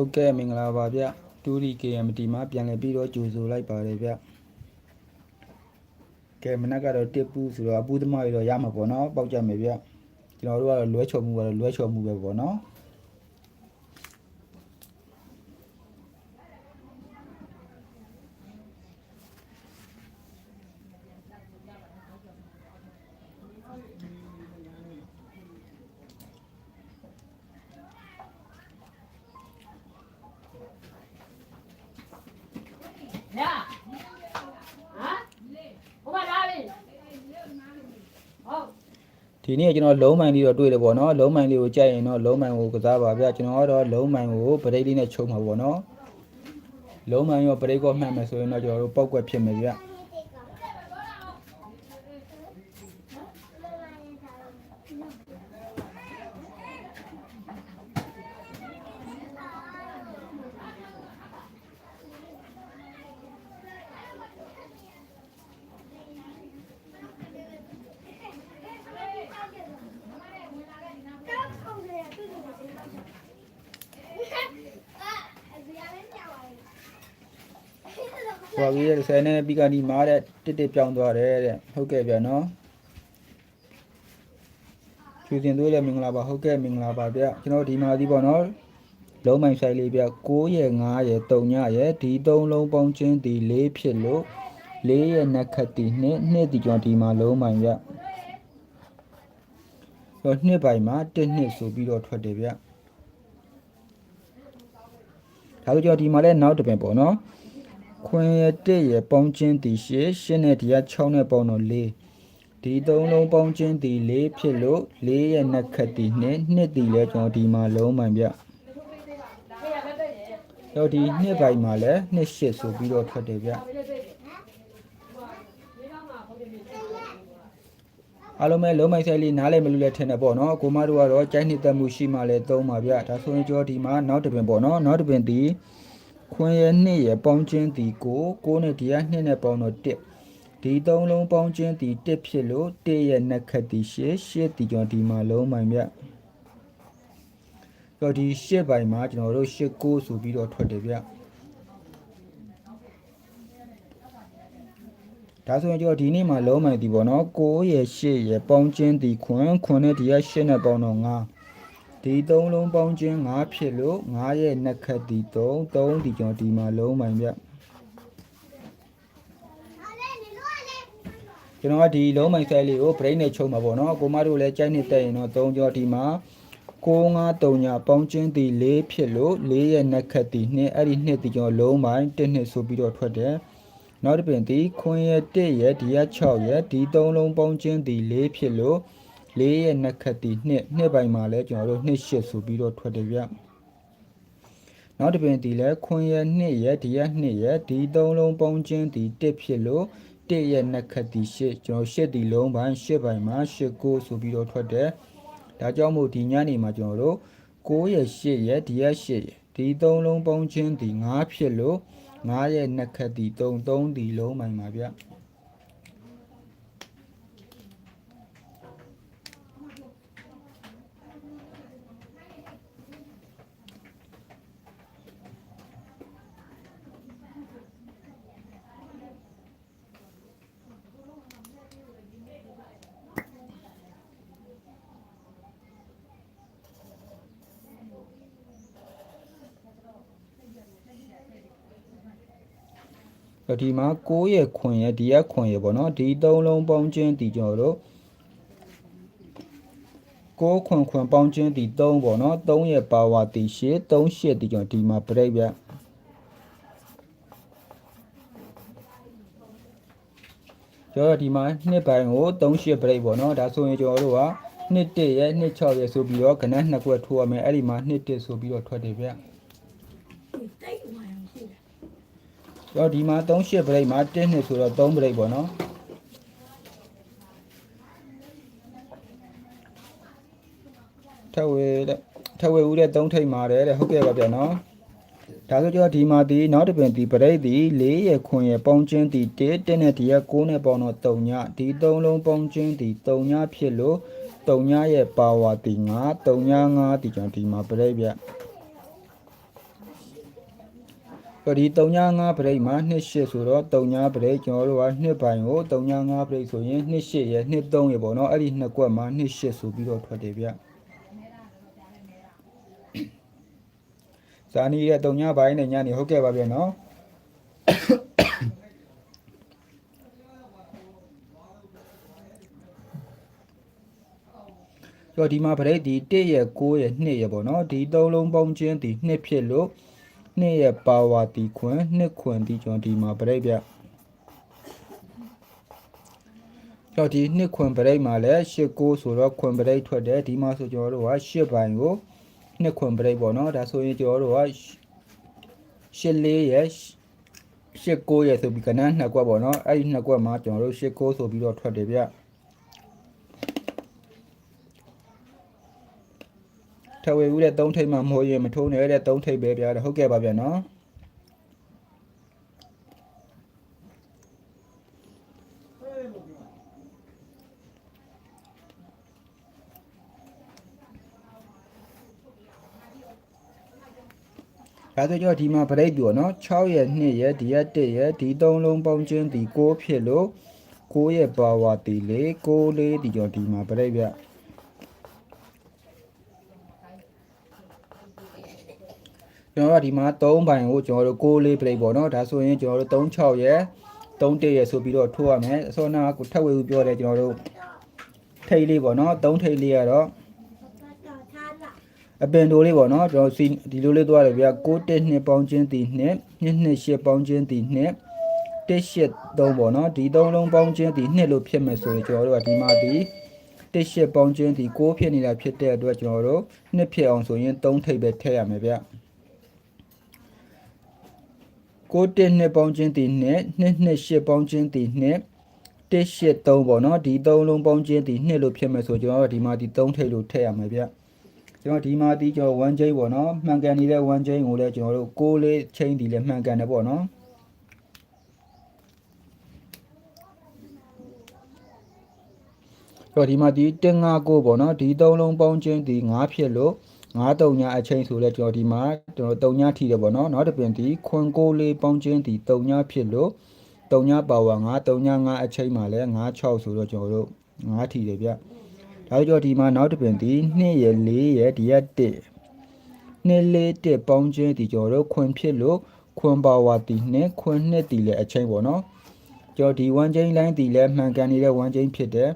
ဟုတ်ကဲ့မင်္ဂလာပါဗျတူရီ KMT မှာပြန်လည်ပြီးတော့ကြိုဆိုလိုက်ပါတယ်ဗျကဲမနက်ကတော့တစ်ပူဆိုတော့အပူသမားတွေတော့ရမှာပေါ့နော်ပေါက်ကြမယ်ဗျကျွန်တော်တို့ကတော့လွဲချော်မှုကတော့လွဲချော်မှုပဲပေါ့နော် ဒီနေ့ကျွန်တော်လုံးမိုင်လေးတော့တွေ့တယ်ပေါ့နော်လုံးမိုင်လေးကိုကြိုက်ရင်တော့လုံးမိုင်ကိုကစားပါဗျကျွန်တော်ကတော့လုံးမိုင်ကိုပရိတ်လေးနဲ့ချုံမှာပေါ့နော်လုံးမိုင်ရောပရိတ်ကောမှတ်မယ်ဆိုရင်တော့ကျွန်တော်တို့ပောက်ကွက်ဖြစ်မယ်ဗျ ဟိုကြီးရဲ့ဆယ်နဲ့ပြီးကနေမားတဲ့တစ်တစ်ပြောင်းသွားတယ်တဲ့ဟုတ်ကဲ့ဗျာနော်ကျူတင်သွေးလည်းမင်္ဂလာပါဟုတ်ကဲ့မင်္ဂလာပါဗျကျွန်တော်ဒီမှာဒီပေါ့နော်လုံးမိုင်ဆိုင်လေးဗျ6ရဲ့9ရဲ့3ညရဲ့ဒီ3လုံးပေါင်းချင်းဒီ4ဖြစ်လို့4ရဲ့နှက်ခတ်ဒီနှစ်နှစ်ဒီကျွန်တော်ဒီမှာလုံးမိုင်ဗျတော့နှစ်ပိုင်မှာ1နှစ်ဆိုပြီးတော့ထွက်တယ်ဗျဒါဆိုကျွန်တော်ဒီမှာလည်းနောက်တစ်ပင်ပေါ့နော် ခွင်ရတစ်ရပေါင်းချင်းတီရှစ်ရှင်းနဲ့ဒီက6နဲ့ပေါင်းတော့4ဒီသုံးလုံးပေါင်းချင်းတီ4ဖြစ်လို့4ရဲ့နှစ်ခတ်တီနှစ်နှစ်တီလဲကျွန်တော်ဒီမှာလုံးမှန်ဗျတော့ဒီနှစ်ပိုင်းမှာလဲနှစ်ရှစ်ဆိုပြီးတော့ထွက်တယ်ဗျအားလုံးပဲလုံးမိုင်ဆိုင်လေးနားလည်းမလို့လဲထင်တယ်ပေါ့နော်ကိုမတို့ကတော့ကြိုက်နှစ်သက်မှုရှိမှလဲသုံးပါဗျဒါဆိုရင်ကျွန်တော်ဒီမှာနောက်တစ်ပင်ပေါ့နော်နောက်တစ်ပင်ဒီ ခွင်ရနှစ်ရပေါင်းချင်းတီကိုကိုနဲ့ဒီကနှစ်နဲ့ပေါင်းတော့1ဒီသုံးလုံးပေါင်းချင်းတီ1ဖြစ်လို့1ရဲ့နှစ်ခတ်တီရှစ်ရှစ်တီကျော်ဒီမှာလုံးမိုင်မြတ်တော့ဒီရှစ်ပိုင်းမှာကျွန်တော်တို့ရှစ်ကိုဆိုပြီးတော့ထွက်တယ်ဗျဒါဆိုရင်ကျွန်တော်ဒီနေ့မှာလုံးမိုင်တီပေါ့နော်6ရဲ့8ရဲ့ပေါင်းချင်းတီခွင်ခွင်နဲ့ဒီက8နဲ့ပေါင်းတော့9 ဒီသုံးလုံးပေါင်းချင်း9ဖြစ်လို့9ရဲ့နှစ်ခတ်ဒီ3 3ဒီကျွန်တော်ဒီမှာလုံးပိုင်ဗျကျွန်တော်ကဒီလုံးပိုင်ဆိုင်လေးကို brain နဲ့ချုပ်မှာပေါ့နော်ကိုမတို့လည်းကြိုက်နေတက်ရင်တော့3ကျော်ဒီမှာ6 5 3ညာပေါင်းချင်းဒီ4ဖြစ်လို့4ရဲ့နှစ်ခတ်ဒီ2အဲ့ဒီ2ဒီကျွန်တော်လုံးပိုင်1နှစ်ဆိုပြီးတော့ထွက်တယ်နောက်တစ်ပင်ဒီခွင်ရဲ့1ရဲ့ဒီက6ရဲ့ဒီ3လုံးပေါင်းချင်းဒီ4ဖြစ်လို့ လေးရဲ့နှစ်ခတ်တီနှစ်နှစ်ပိုင်းမှာလဲကျွန်တော်တို့နှစ်ရှစ်ဆိုပြီးတော့ထွက်တယ်ဗျနောက်တစ်ပင်တီလဲခွင်ရဲ့နှစ်ရဲ့ဒီရဲ့နှစ်ရဲ့ဒီသုံးလုံးပေါင်းချင်းဒီတစ်ဖြစ်လို့တစ်ရဲ့နှစ်ခတ်တီရှစ်ကျွန်တော်ရှစ်တီလုံးပိုင်းရှစ်ပိုင်းမှာရှစ်ကိုဆိုပြီးတော့ထွက်တယ်ဒါကြောင့်မို့ဒီညနေမှာကျွန်တော်တို့6ရဲ့8ရဲ့ဒီရဲ့8ရဲ့ဒီသုံးလုံးပေါင်းချင်းဒီ9ဖြစ်လို့9ရဲ့နှစ်ခတ်တီ3 3ဒီလုံးပိုင်းပါဗျ တော့ဒီမှာ6ရဲ့ခွင်ရဲ့ဒီရက်ခွင်ရဲ့ပေါ့နော်ဒီသုံးလုံးပေါင်းချင်းဒီကျွန်တော်တို့6ခွင်ခွင်ပေါင်းချင်းဒီ3ပေါ့နော်3ရဲ့ပါဝါတီရှစ်3ရှစ်ဒီကျွန်တော်ဒီမှာပြိတ်ပြကျွန်တော်ဒီမှာနှစ်ပိုင်းကို3ရှစ်ပြိတ်ပေါ့နော်ဒါဆိုရင်ကျွန်တော်တို့ကနှစ်1ရဲ့နှစ်6ရဲ့ဆိုပြီးတော့ခဏနှစ်ခွက်ထိုးရမယ်အဲ့ဒီမှာနှစ်1ဆိုပြီးတော့ထွက်တယ်ဗျ တော့ဒီမှာ3ရှစ်ဘရိတ်မှာ1နှစ်ဆိုတော့3ဘရိတ်ပေါ့နော်ထက်ဝေတဲ့ထက်ဝေဦးတဲ့3ထိပ်မှာတဲ့တဲ့ဟုတ်ကဲ့ပါဗျာနော်ဒါဆိုကျွန်တော်ဒီမှာဒီနောက်တစ်ပင်ဒီဘရိတ်ဒီ4ရယ်ခွန်ရယ်ပေါင်းချင်းဒီ1တက်နဲ့ဒီက6နဲ့ပေါင်းတော့3ညဒီ3လုံးပေါင်းချင်းဒီ3ညဖြစ်လို့3ညရဲ့ပါဝါဒီ9 3ည9ဒီကျွန်တော်ဒီမှာဘရိတ်ဗျ တော့ဒီ35ပရိတ်မှာ28ဆိုတော့35ပရိတ်ကျွန်တော်တို့က2ပိုင်ကို35ပရိတ်ဆိုရင်28ရယ်23ရယ်ပေါ့နော်အဲ့ဒီနှစ်ကွက်မှာ28ဆိုပြီးတော့ထွက်တယ်ဗျဇာနီရဲ့39ဘိုင်းနဲ့ညနေဟုတ်ကဲ့ပါဗျနော်ကြောဒီမှာပရိတ်ဒီ1ရယ်9ရယ်2ရယ်ပေါ့နော်ဒီသုံးလုံးပေါင်းချင်းဒီ2ဖြစ်လို့ နှစ်ရဲ့ပါဝါတီခွင်နှစ်ခွင်တီကျွန်တော်ဒီမှာပြိတ်ပြတော့ဒီနှစ်ခွင်ပြိတ်မှာလည်း၈ကိုဆိုတော့ခွင်ပြိတ်ထွက်တယ်ဒီမှာဆိုကျွန်တော်တို့က၈ပိုင်ကိုနှစ်ခွင်ပြိတ်ပေါ့နော်ဒါဆိုရင်ကျွန်တော်တို့က၈လေးရဲ့၈ကိုရဲ့ဆိုပြီးကနန်းနှစ်ကွက်ပေါ့နော်အဲ့ဒီနှစ်ကွက်မှာကျွန်တော်တို့၈ကိုဆိုပြီးတော့ထွက်တယ်ဗျ ဝေဦးတဲ့၃ထိပ်မှမဟုတ်ရင်မထိုးနဲ့တဲ့၃ထိပ်ပဲဗျာဟုတ်ကဲ့ပါဗျာနော်ဒါဆိုကြောဒီမှာဗရိတ်ပြောနော်6ရဲ့2ရဲ့ဒီရဲ့1ရဲ့ဒီ3လုံးပေါင်းချင်းဒီ6ဖြစ်လို့6ရဲ့ပါဝါတီလေ6လေးဒီကြောဒီမှာဗရိတ်ဗျ ကျွန်တော်တို့ဒီမှာ3ပိုင်ကိုကျွန်တော်တို့6လေးဗရိတ်ပေါ့နော်ဒါဆိုရင်ကျွန်တော်တို့3 6ရဲ့3 1ရဲ့ဆိုပြီးတော့ထိုးရမယ်အစောနာကထပ်ဝေပြောတယ်ကျွန်တော်တို့ထိတ်လေးပေါ့နော်3ထိတ်လေးကတော့အပင်တိုလေးပေါ့နော်ကျွန်တော်စီဒီလိုလေးသွားတယ်ဗျာ6တက်2ပေါင်းချင်းတီ2 2 2 8ပေါင်းချင်းတီ2 1 8 3ပေါ့နော်ဒီ3လုံးပေါင်းချင်းတီ2လို့ဖြစ်မယ်ဆိုရင်ကျွန်တော်တို့ကဒီမှာဒီ1 8ပေါင်းချင်းတီ6ဖြစ်နေတာဖြစ်တဲ့အတွက်ကျွန်တော်တို့2ဖြစ်အောင်ဆိုရင်3ထိပ်ပဲထည့်ရမယ်ဗျာ 6တက်2ပေါင်းချင်းတီ2 2 2 8ပေါင်းချင်းတီ2 1 8 3ပေါ့နော်ဒီ3လုံးပေါင်းချင်းတီ2လို့ဖြစ်မယ်ဆိုကျွန်တော်တို့ဒီမှာဒီ3ထိပ်လို့ထည့်ရမယ်ဗျာကျွန်တော်ဒီမှာဒီကျွန်တော်1 chain ပေါ့နော်မှန်ကန်နေတဲ့1 chain ကိုလည်းကျွန်တော်တို့6လေး chain ဒီလည်းမှန်ကန်တယ်ပေါ့နော်တော့ဒီမှာဒီတင်59ပေါ့နော်ဒီ3လုံးပေါင်းချင်းဒီ9ဖြစ်လို့ 9တုံညာအချိန်ဆိုလဲကျွန်တော်ဒီမှာကျွန်တော်တုံညာထိတယ်ပေါ့နော်နောက်တစ်ပြင်ဒီခွန်6လေးပေါင်းချင်းဒီတုံညာဖြစ်လို့တုံညာပါဝါ9တုံညာ9အချိန်မှာလဲ96ဆိုတော့ကျွန်တော်တို့9ထိတယ်ဗျဒါကြောင့်ဒီမှာနောက်တစ်ပင်ဒီ2ရယ်4ရယ်ဒီရက်1 2 4 1ပေါင်းချင်းဒီကျွန်တော်တို့ခွင်ဖြစ်လို့ခွင်ပါဝါတီ2ခွင်2တီလဲအချိန်ပေါ့နော်ကျွန်တော်ဒီ1ချင်း line တီလဲမှန်ကန်နေတဲ့1ချင်းဖြစ်တယ်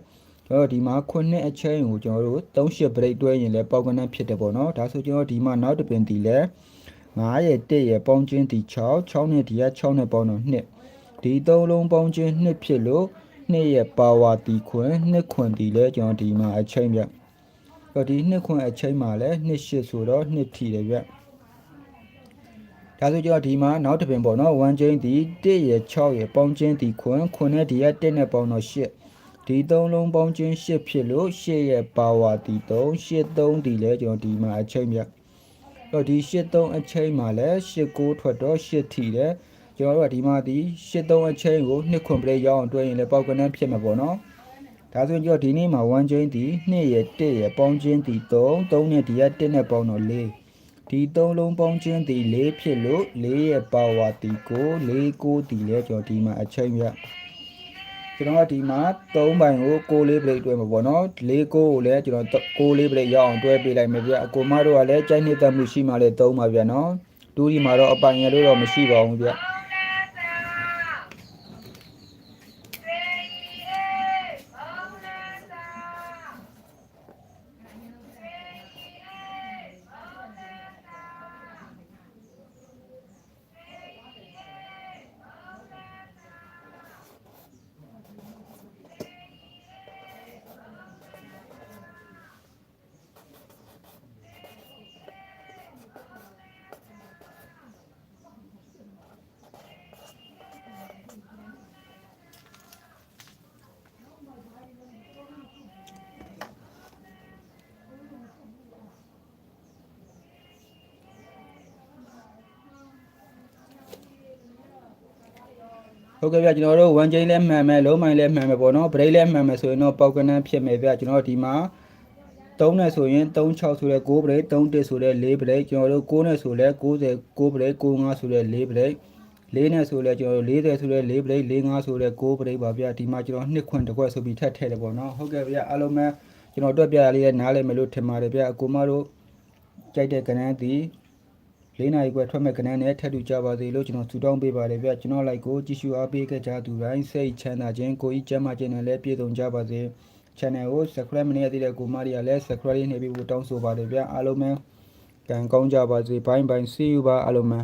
ကျွန်တော်ဒီမှာခွင်2အချိန်ကိုကျွန်တော်တို့38 break တွဲရင်လဲပေါက်ကနန်းဖြစ်တယ်ပေါ့နော်ဒါဆိုကျွန်တော်ဒီမှာနောက်တစ်ပင်တီလဲ9ရယ်1ရယ်ပေါင်းချင်းတီ6 6နဲ့ဒီက6နဲ့ပေါင်းတော့2ဒီ3လုံးပေါင်းချင်း2ဖြစ်လို့နှစ်ရဲ့ပါဝါတီခွင်နှစ်ခွင်တီလဲကျွန်တော်ဒီမှာအချိန်ပြတော့ဒီနှစ်ခွင်အချိန်မှာလဲနှစ်ရှစ်ဆိုတော့နှစ်ထီတယ်ဗျဒါဆိုကျွန်တော်ဒီမှာနောက်တစ်ပင်ပေါ့နော်1ချင်းတီ1ရဲ့6ရဲ့ပေါင်းချင်းတီခွင်ခွင်နဲ့ဒီက1နဲ့ပေါင်းတော့8 ဒီ3လုံးပေါင်းချင်း8ဖြစ်လို့8ရဲ့ပါဝါတီ3 8 3တီလဲကျွန်တော်ဒီမှာအချိန်ပြတော့ဒီ8 3အချိန်မှာလဲ8 9ထွက်တော့8ထီတယ်ကျွန်တော်တို့ကဒီမှာဒီ83အချိန်ကိုနှစ်ခွန်ပလေးရောက်အောင်တွဲရင်လည်းပေါက်ကနန်းဖြစ်မှာပေါ့နော်ဒါဆိုရင်ကျွန်တော်ဒီနေ့မှာ1ချင်းဒီ2ရဲ့1ရဲ့ပေါင်းချင်းဒီ3 3နဲ့ဒီက1နဲ့ပေါင်းတော့4ဒီ3လုံးပေါင်းချင်းဒီ4ဖြစ်လို့4ရဲ့ပါဝါတီကို4 9ဒီလဲကျွန်တော်ဒီမှာအချိန်ပြ ကျွန်တော်ကဒီမှာ3ပိုင်ကို6လေးပလေးတွဲမှာပေါ့နော်4 9ကိုလည်းကျွန်တော်6လေးပလေးရောက်အောင်တွဲပေးလိုက်မယ်ဗျအကိုမတို့ကလည်းကြိုက်နေတဲ့မှုရှိမှလည်း3ပါဗျနော်ဒူးဒီမှာတော့အပိုင်ရလို့တော့မရှိပါဘူးဗျ ဟုတ်ကဲ့ဗျကျွန်တော်တို့1 chain လဲမှန်မယ်လုံးမိုင်လဲမှန်မယ်ပေါ့နော် break လဲမှန်မယ်ဆိုရင်တော့ပေါက်ကနန်းဖြစ်မယ်ဗျကျွန်တော်ဒီမှာ3နဲ့ဆိုရင်36ဆိုတဲ့6ပရိတ်31ဆိုတဲ့4ပရိတ်ကျွန်တော်တို့9နဲ့ဆိုလဲ90 9ပရိတ်95ဆိုတဲ့4ပရိတ်4နဲ့ဆိုလဲကျွန်တော်တို့40ဆိုတဲ့4ပရိတ်45ဆိုတဲ့6ပရိတ်ပါဗျာဒီမှာကျွန်တော်နှစ်ခွန်းတစ်ခွက်ဆိုပြီးထပ်ထည့်တယ်ပေါ့နော်ဟုတ်ကဲ့ဗျာအားလုံးပဲကျွန်တော်တွက်ပြရလေးနဲ့နားလည်မယ်လို့ထင်ပါတယ်ဗျာအကူမတို့ကြိုက်တဲ့ကဏ္ဍဒီ ၄နာရီခွဲထွက်မဲ့ကဏ္ဍနဲ့ထပ်တူကြပါစေလို့ကျွန်တော်ဆုတောင်းပေးပါတယ်ဗျာကျွန်တော် like ကိုကြည့်ရှုအားပေးခဲ့ကြသူတိုင်းစိတ်ချမ်းသာခြင်းကိုယ်ဤကျမ်းမာခြင်းနဲ့လည်းပြည့်စုံကြပါစေ channel ကို subscribe မနေရသေးတဲ့ကိုမရီကလည်း subscribe လေးနှိပ်ပြီးဖို့တောင်းဆိုပါတယ်ဗျာအားလုံးပဲကံကောင်းကြပါစေဘိုင်းဘိုင်း see you ပါအားလုံးပဲ